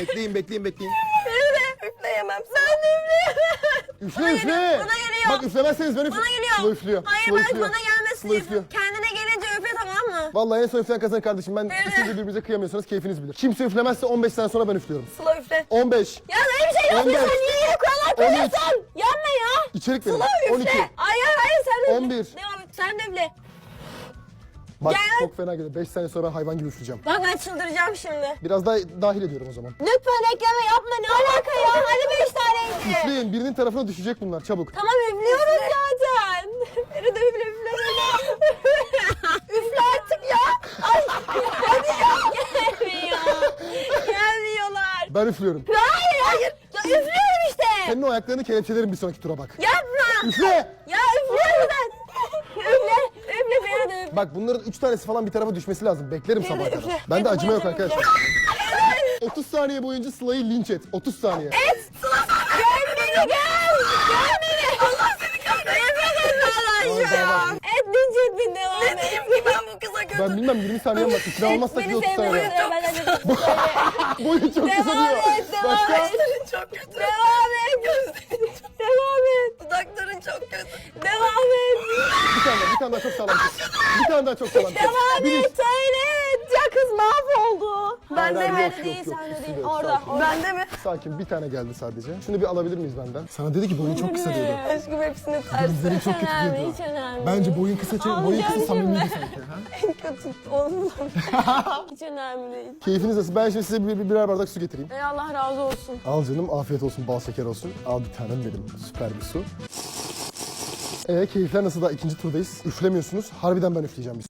bekleyin bekleyin bekleyin. Üfle, üfleyemem. Ben de üfleyemem. Üfle üfle. geliyor, bana geliyor. Bak üflemezseniz ben üfle. Bana geliyor. Sıla üflüyor. Hayır Sıla ben üflüyor. bana gelmesin. Sıla üflüyor. Kendine gelince üfle tamam mı? Vallahi en son üfleyen kazanır kardeşim. Ben Evet. siz de birbirinize kıyamıyorsanız keyfiniz bilir. Kimse üflemezse 15 sene sonra ben üflüyorum. Sıla üfle. 15. Ya böyle bir şey yapmıyorsan 14. niye kurallar koyuyorsun? Yapma ya. İçerik verin. Sıla üfle. 12. Hayır hayır sen üfle. 11. Devam et sen de üfle. Bak Gel. çok fena geliyor. 5 sene sonra hayvan gibi üfleyeceğim. Bak ben çıldıracağım şimdi. Biraz daha dahil ediyorum o zaman. Lütfen ekleme yapma ne alaka ya? Hadi beş taneydi. Üfleyin. Birinin tarafına düşecek bunlar çabuk. Tamam üflüyoruz zaten. Beni de üfle üfle üfle. üfle artık ya. Ay hadi ya. Gelmiyor. Gelmiyorlar. Ben üflüyorum. Hayır hayır. Ya üflüyorum işte. Senin o ayaklarını kelepçelerim bir sonraki tura bak. Yapma. Üfle. Ya üflüyorum ben. Üfle. Üfle beni de üfle. Bak bunların 3 tanesi falan bir tarafa düşmesi lazım. Beklerim üfle. kadar. Ben de acıma yok arkadaşlar. 30 saniye boyunca Sıla'yı linç et. 30 saniye. Et. Gel beni gel. Gel beni. Allah seni kahretsin. Nefret etme Vallahi. Et linç et beni devam et. Ne diyeyim ki ben bu kıza kötü. Ben bilmem 20 saniyem var. İkna olmazsak Beni 30 sevmiyor. saniye. Ben de. Boyu çok kısa Devam diyor. et, devam Başka? et. çok kötü. Devam et. Bir tane daha, bir tane daha çok sağlam tut. Bir tane daha çok sağlam tut. Devam Bir. et. Söyle. Ya kız mahvoldu. Bende hayır, mi? yok, değil, değil. de yok, Orada. sakin. orada. Bende mi? Sakin bir tane geldi sadece. Şunu bir alabilir miyiz benden? Sana dedi ki boyun çok kısa diyordu. Aşkım hepsini ters. Gözlerin çok kötü önemli, hiç önemli. Bence boyun kısa, boyun Alacağım kısa samimiydi şimdi. sanki. Ha? En kötü onun. hiç önemli değil. Keyfiniz nasıl? Ben şimdi size bir, bir- birer bardak su getireyim. Ey Allah razı olsun. Al canım afiyet olsun bal şeker olsun. Al bir tanem benim süper bir su. Ee keyifler nasıl da ikinci turdayız. Üflemiyorsunuz. Harbiden ben üfleyeceğim bir